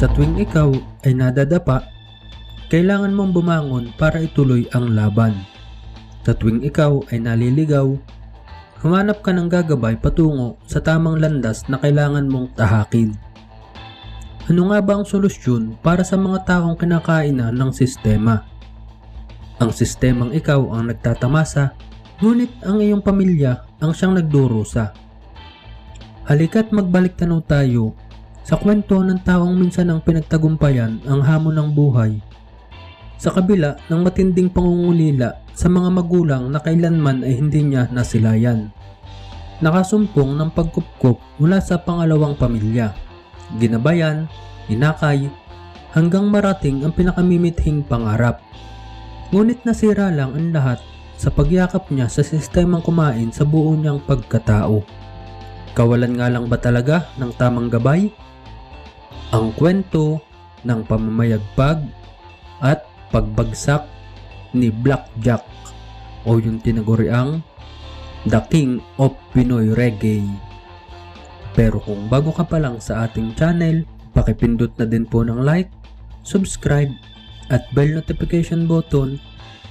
Sa tuwing ikaw ay nadadapa, kailangan mong bumangon para ituloy ang laban. Sa tuwing ikaw ay naliligaw, humanap ka ng gagabay patungo sa tamang landas na kailangan mong tahakin. Ano nga ba ang solusyon para sa mga taong kinakainan ng sistema? Ang sistemang ikaw ang nagtatamasa, ngunit ang iyong pamilya ang siyang nagdurusa. Halika't magbalik tanaw tayo sa kwento ng taong minsan ang pinagtagumpayan ang hamon ng buhay. Sa kabila ng matinding pangungulila sa mga magulang na kailanman ay hindi niya nasilayan. Nakasumpong ng pagkupkup mula sa pangalawang pamilya. Ginabayan, inakay, hanggang marating ang pinakamimithing pangarap. Ngunit nasira lang ang lahat sa pagyakap niya sa sistemang kumain sa buo niyang pagkatao. Kawalan nga lang ba talaga ng tamang gabay? Ang kwento ng pamamayagpag at pagbagsak ni Blackjack o yung tinaguriang The King of Pinoy Reggae. Pero kung bago ka pa lang sa ating channel, pakipindot na din po ng like, subscribe, at bell notification button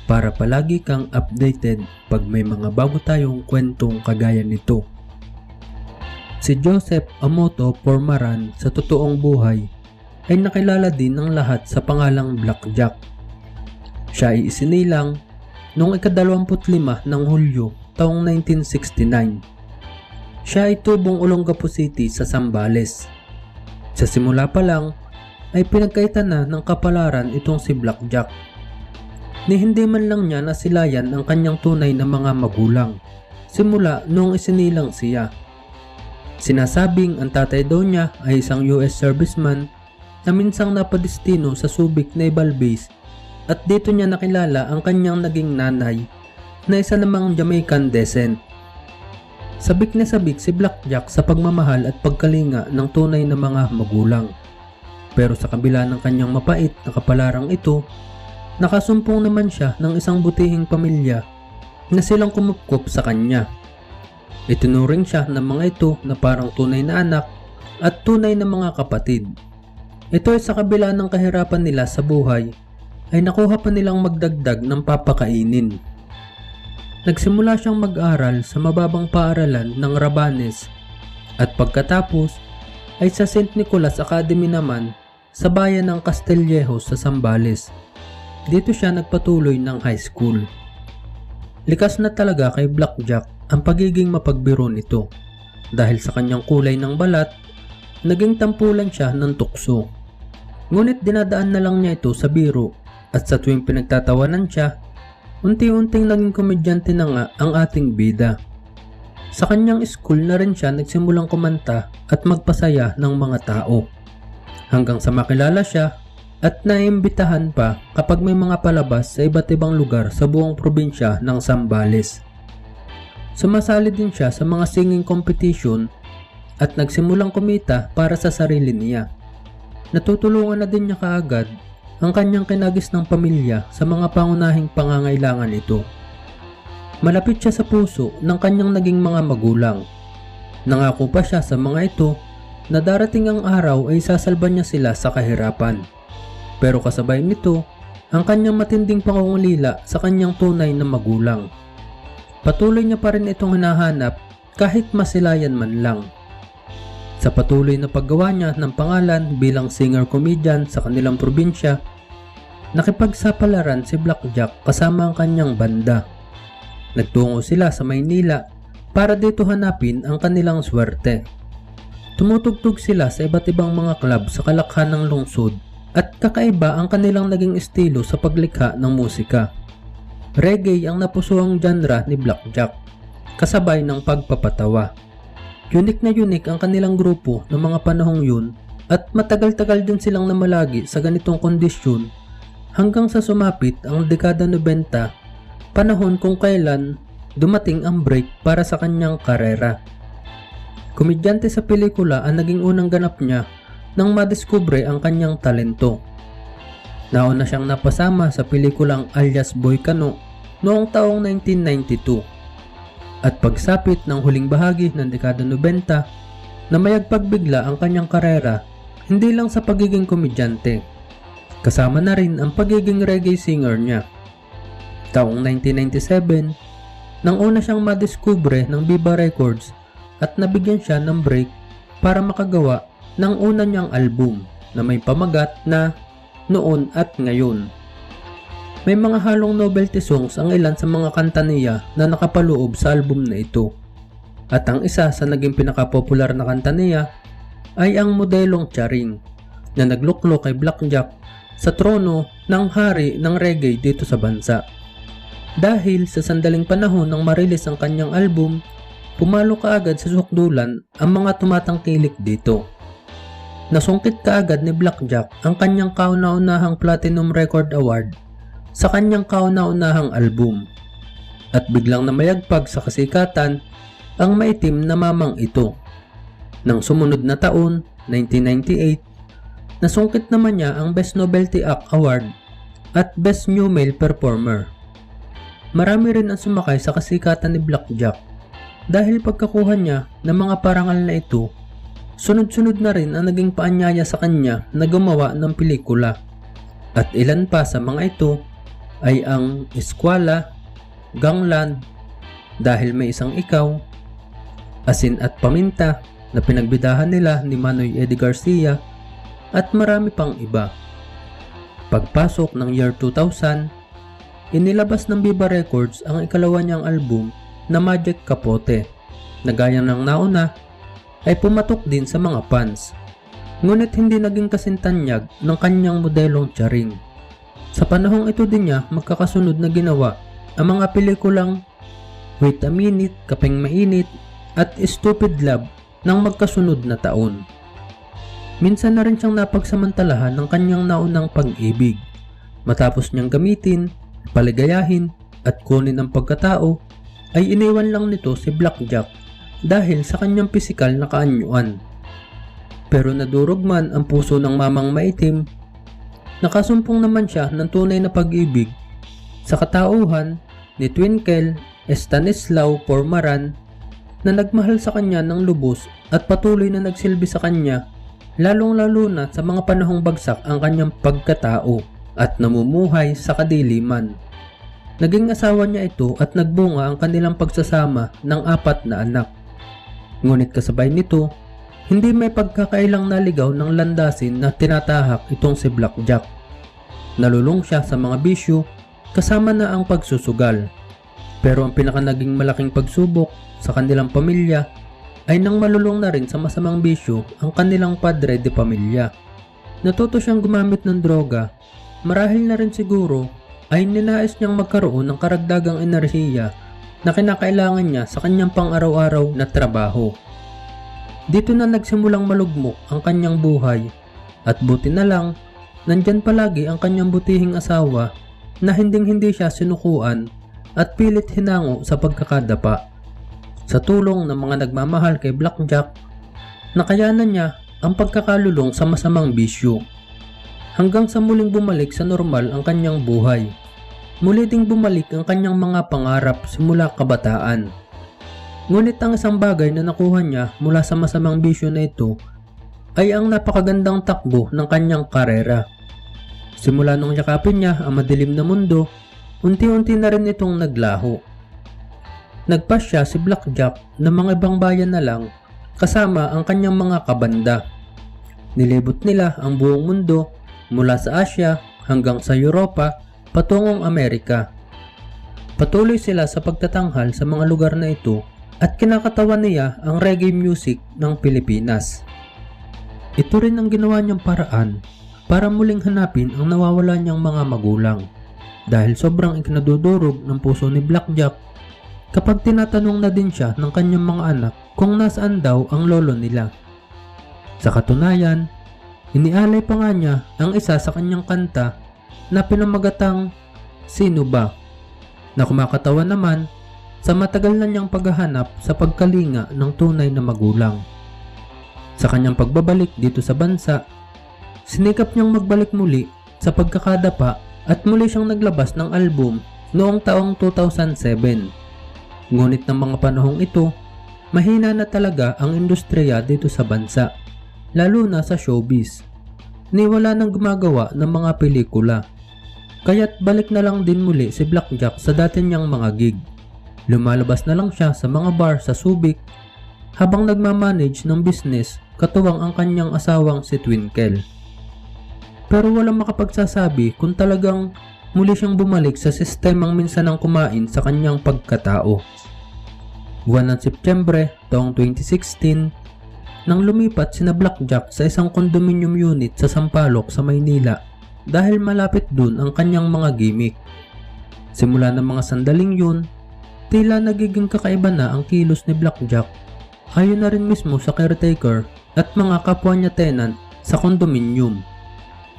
para palagi kang updated pag may mga bago tayong kwentong kagaya nito. Si Joseph Amoto Pormaran sa totoong buhay ay nakilala din ng lahat sa pangalang Blackjack. Siya ay isinilang noong ikadalawamput-lima ng Hulyo taong 1969. Siya ay tubong Olongapo City sa Sambales. Sa simula pa lang ay pinagkaitan na ng kapalaran itong si Blackjack. Ni hindi man lang niya nasilayan ang kanyang tunay na mga magulang simula noong isinilang siya. Sinasabing ang tatay daw niya ay isang US serviceman na minsang napadestino sa Subic Naval Base at dito niya nakilala ang kanyang naging nanay na isa namang Jamaican descent. Sabik na sabik si Blackjack sa pagmamahal at pagkalinga ng tunay na mga magulang. Pero sa kabila ng kanyang mapait na kapalarang ito, nakasumpong naman siya ng isang butihing pamilya na silang kumupkop sa kanya. Itinuring siya ng mga ito na parang tunay na anak at tunay na mga kapatid. Ito ay sa kabila ng kahirapan nila sa buhay ay nakuha pa nilang magdagdag ng papakainin. Nagsimula siyang mag-aral sa mababang paaralan ng Rabanes at pagkatapos ay sa St. Nicholas Academy naman sa bayan ng Castillejos sa Sambales. Dito siya nagpatuloy ng high school. Likas na talaga kay Blackjack ang pagiging mapagbiro nito dahil sa kanyang kulay ng balat, naging tampulan siya ng tukso. Ngunit dinadaan na lang niya ito sa biro at sa tuwing pinagtatawanan siya, unti-unting naging komedyante na nga ang ating bida. Sa kanyang school na rin siya nagsimulang kumanta at magpasaya ng mga tao. Hanggang sa makilala siya at naimbitahan pa kapag may mga palabas sa iba't ibang lugar sa buong probinsya ng Sambales. Sumasali din siya sa mga singing competition at nagsimulang kumita para sa sarili niya. Natutulungan na din niya kaagad ang kanyang kinagis ng pamilya sa mga pangunahing pangangailangan nito. Malapit siya sa puso ng kanyang naging mga magulang. Nangako pa siya sa mga ito na darating ang araw ay sasalba niya sila sa kahirapan. Pero kasabay nito, ang kanyang matinding pangungulila sa kanyang tunay na magulang. Patuloy niya pa rin itong hinahanap kahit masilayan man lang. Sa patuloy na paggawa niya ng pangalan bilang singer-comedian sa kanilang probinsya, nakipagsapalaran si Blackjack kasama ang kanyang banda. Nagtungo sila sa Maynila para dito hanapin ang kanilang swerte. Tumutugtog sila sa iba't ibang mga club sa kalakhan ng lungsod at kakaiba ang kanilang naging estilo sa paglikha ng musika. Reggae ang napusuang genre ni Blackjack, kasabay ng pagpapatawa. Unique na unique ang kanilang grupo ng mga panahong yun at matagal-tagal din silang namalagi sa ganitong kondisyon hanggang sa sumapit ang dekada 90, panahon kung kailan dumating ang break para sa kanyang karera. Komedyante sa pelikula ang naging unang ganap niya nang madiskubre ang kanyang talento. Nauna siyang napasama sa pelikulang alias Boy Cano noong taong 1992. At pagsapit ng huling bahagi ng dekada 90 na mayagpagbigla ang kanyang karera hindi lang sa pagiging komedyante. Kasama na rin ang pagiging reggae singer niya. Taong 1997, nang una siyang madiskubre ng Viva Records at nabigyan siya ng break para makagawa ng una niyang album na may pamagat na Noon at Ngayon. May mga halong novelty songs ang ilan sa mga kanta niya na nakapaloob sa album na ito. At ang isa sa naging pinakapopular na kanta niya ay ang modelong Charing na nagluklok kay Blackjack sa trono ng hari ng reggae dito sa bansa. Dahil sa sandaling panahon nang marilis ang kanyang album, pumalo kaagad sa sukdulan ang mga tumatangkilik dito. Nasungkit kaagad ni Blackjack ang kanyang kauna-unahang Platinum Record Award sa kanyang kauna-unahang album. At biglang namayagpag sa kasikatan ang maitim na mamang ito. Nang sumunod na taon, 1998, nasungkit naman niya ang Best Novelty Act Award at Best New Male Performer. Marami rin ang sumakay sa kasikatan ni Blackjack dahil pagkakuha niya ng mga parangal na ito, sunod-sunod na rin ang naging paanyaya sa kanya na gumawa ng pelikula. At ilan pa sa mga ito ay ang Eskwala, Gangland, Dahil May Isang Ikaw, Asin at Paminta na pinagbidahan nila ni Manoy Eddie Garcia at marami pang iba. Pagpasok ng year 2000, inilabas ng Viva Records ang ikalawa niyang album na Magic Kapote na gaya ng nauna ay pumatok din sa mga fans. Ngunit hindi naging kasintanyag ng kanyang modelong Charing. Sa panahong ito din niya magkakasunod na ginawa ang mga pelikulang Wait a Minute, Kapeng Mainit at Stupid Love ng magkasunod na taon. Minsan na rin siyang napagsamantalahan ng kanyang naunang pag-ibig. Matapos niyang gamitin, paligayahin at kunin ang pagkatao, ay iniwan lang nito si Blackjack dahil sa kanyang pisikal na kaanyuan. Pero nadurog man ang puso ng mamang maitim, nakasumpong naman siya ng tunay na pag-ibig sa katauhan ni Twinkle Stanislaw Pormaran na nagmahal sa kanya ng lubos at patuloy na nagsilbi sa kanya lalong-lalo na sa mga panahong bagsak ang kanyang pagkatao at namumuhay sa kadiliman. Naging asawa niya ito at nagbunga ang kanilang pagsasama ng apat na anak. Ngunit kasabay nito, hindi may pagkakailang naligaw ng landasin na tinatahak itong si Blackjack. Nalulong siya sa mga bisyo kasama na ang pagsusugal. Pero ang pinaka naging malaking pagsubok sa kanilang pamilya ay nang malulong na rin sa masamang bisyo ang kanilang padre de pamilya. Natuto siyang gumamit ng droga, marahil na rin siguro ay ninais niyang magkaroon ng karagdagang enerhiya na kinakailangan niya sa kanyang pang-araw-araw na trabaho. Dito na nagsimulang malugmok ang kanyang buhay at buti na lang nandyan palagi ang kanyang butihing asawa na hinding hindi siya sinukuan at pilit hinango sa pagkakadapa. Sa tulong ng mga nagmamahal kay Blackjack, nakayanan niya ang pagkakalulong sa masamang bisyo. Hanggang sa muling bumalik sa normal ang kanyang buhay. Muli ding bumalik ang kanyang mga pangarap simula kabataan. Ngunit ang isang bagay na nakuha niya mula sa masamang bisyo na ito ay ang napakagandang takbo ng kanyang karera. Simula nung yakapin niya ang madilim na mundo, unti-unti na rin itong naglaho. Nagpas siya si Blackjack ng mga ibang bayan na lang kasama ang kanyang mga kabanda. Nilibot nila ang buong mundo mula sa Asia hanggang sa Europa patungong Amerika. Patuloy sila sa pagtatanghal sa mga lugar na ito at kinakatawan niya ang reggae music ng Pilipinas. Ito rin ang ginawa niyang paraan para muling hanapin ang nawawala niyang mga magulang dahil sobrang ikinadudurog ng puso ni Blackjack kapag tinatanong na din siya ng kanyang mga anak kung nasaan daw ang lolo nila. Sa katunayan, inialay pa nga niya ang isa sa kanyang kanta na pinamagatang Sino ba? na kumakatawa naman sa matagal na niyang paghahanap sa pagkalinga ng tunay na magulang. Sa kanyang pagbabalik dito sa bansa, sinikap niyang magbalik muli sa pagkakadapa at muli siyang naglabas ng album noong taong 2007 Ngunit ng mga panahong ito, mahina na talaga ang industriya dito sa bansa. lalo na sa showbiz. Ni wala nang gumagawa ng mga pelikula. Kaya't balik na lang din muli si Blackjack sa dati niyang mga gig. Lumalabas na lang siya sa mga bar sa Subic habang nagmamanage ng business katuwang ang kanyang asawang si Twinkle. Pero walang makapagsasabi kung talagang muli siyang bumalik sa sistemang minsan ang kumain sa kanyang pagkatao. Buwan ng Setyembre taong 2016, nang lumipat sina Blackjack sa isang condominium unit sa Sampaloc sa Maynila dahil malapit dun ang kanyang mga gimmick. Simula ng mga sandaling yun, tila nagiging kakaiba na ang kilos ni Blackjack ayon na rin mismo sa caretaker at mga kapwa niya tenant sa condominium.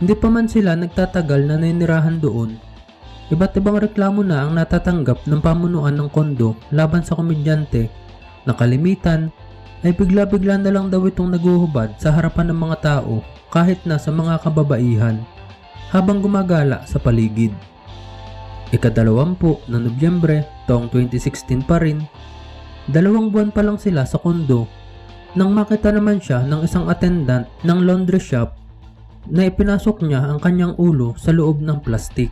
Hindi pa man sila nagtatagal na nainirahan doon, iba't ibang reklamo na ang natatanggap ng pamunuan ng kondo laban sa komedyante na kalimitan ay bigla-bigla na lang daw itong naguhubad sa harapan ng mga tao kahit na sa mga kababaihan habang gumagala sa paligid. Ikadalawampu ng Nobyembre taong 2016 pa rin, dalawang buwan pa lang sila sa kondo nang makita naman siya ng isang attendant ng laundry shop na ipinasok niya ang kanyang ulo sa loob ng plastik.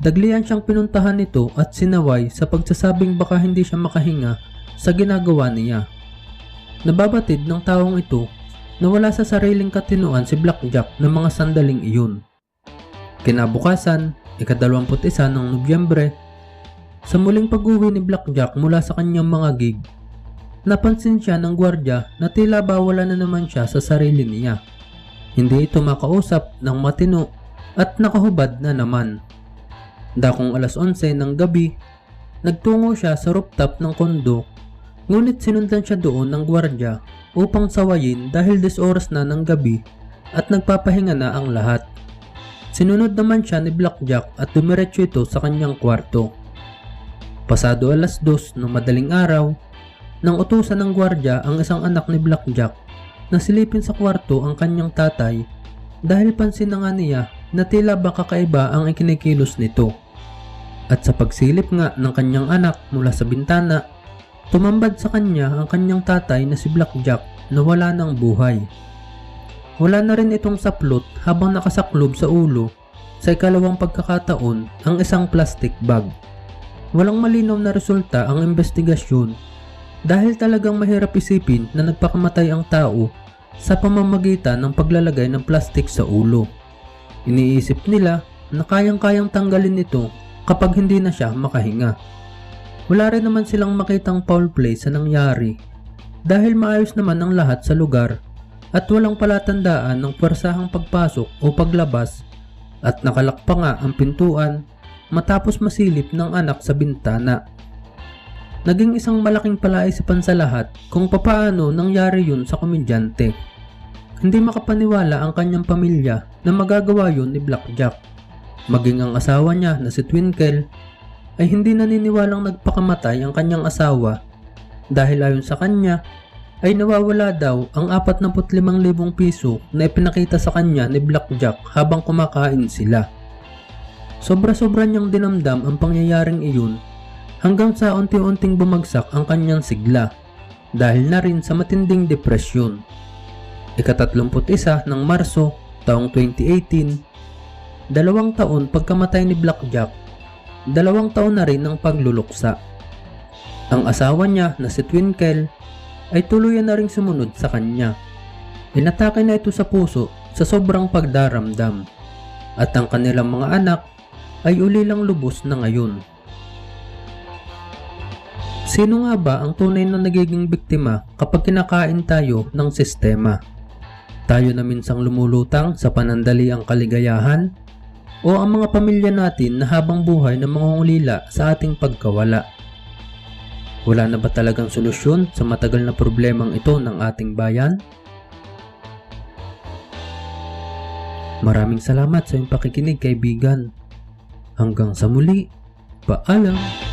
Daglian siyang pinuntahan nito at sinaway sa pagsasabing baka hindi siya makahinga sa ginagawa niya. Nababatid ng taong ito na wala sa sariling katinuan si Blackjack ng mga sandaling iyon. Kinabukasan, ikadalawamput isa ng Nobyembre, sa muling pag-uwi ni Blackjack mula sa kanyang mga gig, napansin siya ng gwardya na tila bawala na naman siya sa sarili niya. Hindi ito makausap ng matino at nakahubad na naman. Dakong alas 11 ng gabi, nagtungo siya sa rooftop ng kondo ngunit sinundan siya doon ng gwardya upang sawayin dahil 10 oras na ng gabi at nagpapahinga na ang lahat. Sinunod naman siya ni Blackjack at dumiretso ito sa kanyang kwarto. Pasado alas 2 ng madaling araw, nang utusan ng gwardya ang isang anak ni Blackjack na silipin sa kwarto ang kanyang tatay dahil pansin na nga niya na tila ba kakaiba ang ikinikilos nito. At sa pagsilip nga ng kanyang anak mula sa bintana, tumambad sa kanya ang kanyang tatay na si Blackjack na wala ng buhay. Wala na rin itong saplot habang nakasaklob sa ulo sa ikalawang pagkakataon ang isang plastic bag. Walang malinaw na resulta ang investigasyon dahil talagang mahirap isipin na nagpakamatay ang tao sa pamamagitan ng paglalagay ng plastic sa ulo. Iniisip nila na kayang-kayang tanggalin ito kapag hindi na siya makahinga. Wala rin naman silang makitang foul play sa nangyari dahil maayos naman ang lahat sa lugar at walang palatandaan ng pwersahang pagpasok o paglabas at nakalak pa nga ang pintuan matapos masilip ng anak sa bintana. Naging isang malaking palaisipan sa lahat kung papaano nangyari yun sa komedyante. Hindi makapaniwala ang kanyang pamilya na magagawa yun ni Blackjack. Maging ang asawa niya na si Twinkle ay hindi naniniwalang nagpakamatay ang kanyang asawa dahil ayon sa kanya ay nawawala daw ang 45,000 piso na ipinakita sa kanya ni Blackjack habang kumakain sila. Sobra-sobra niyang dinamdam ang pangyayaring iyon hanggang sa unti-unting bumagsak ang kanyang sigla dahil na rin sa matinding depresyon. Ikatatlumput isa ng Marso taong 2018 Dalawang taon pagkamatay ni Blackjack, dalawang taon na rin ng pagluluksa. Ang asawa niya na si Twinkle ay tuluyan na ring sumunod sa kanya. Inatake na ito sa puso sa sobrang pagdaramdam at ang kanilang mga anak ay ulilang lubos na ngayon. Sino nga ba ang tunay na nagiging biktima kapag kinakain tayo ng sistema? Tayo na minsang lumulutang sa panandaliang kaligayahan o ang mga pamilya natin na habang buhay na mangungulila sa ating pagkawala. Wala na ba talagang solusyon sa matagal na problemang ito ng ating bayan? Maraming salamat sa iyong pakikinig kaibigan. Hanggang sa muli, paalam!